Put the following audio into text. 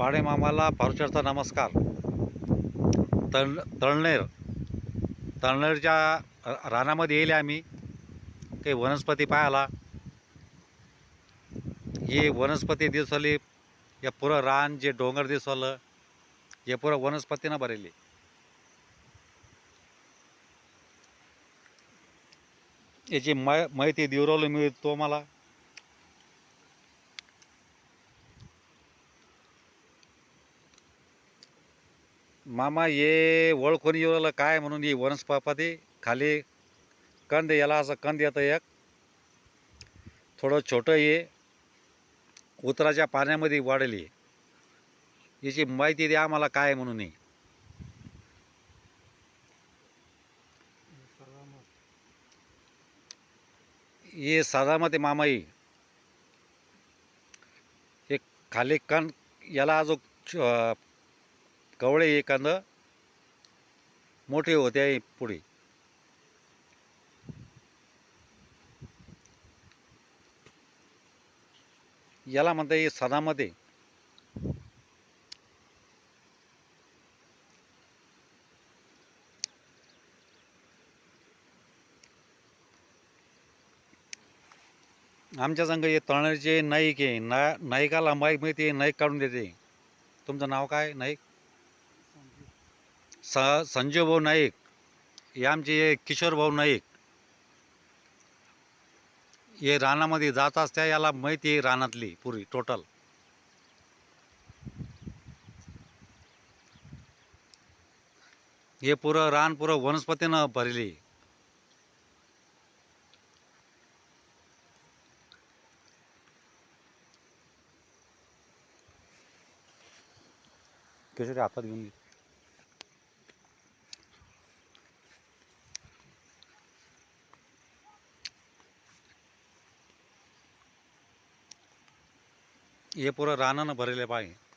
पाडे मामाला पारुचरचा नमस्कार. तळ तळनेर तळनेरच्या रानामध्ये येईल आम्ही. काही वनस्पती पाहायला ही वनस्पती दिसवली या पुरं रान जे डोंगर दिसवलं हे पुरं वनस्पतीनं भरेली याची मा माहिती दिवरवली मिळतो तो मला. मामा ये ओळखून येऊ काय म्हणून ही वनस्पती खाली कंद याला असं कंद येतं एक. थोडं छोटं ये. उतराच्या पाण्यामध्ये वाढली. याची माहिती द्या आम्हाला काय म्हणून हे. हे मामाई. मामा ये हे खाली कण याला जो कवळे ये मोठे होते आहे पुढे. याला म्हणता येईल सदामध्ये. आमच्या संघ हे तळणारीचे नाईक आहे. ना नाईकाला माईक माहिती नाईक काढून देते. तुमचं नाव काय नाईक? स संजय भाऊ नाईक. हे आमचे किशोर भाऊ नाईक. हे रानामध्ये जात असत्या याला माहिती आहे रानातली पुरी टोटल हे पुरं रान पुरं वनस्पतीनं भरली. किशोरी हातात घेऊन हे पुरं रानानं भरलेलं पाहिजे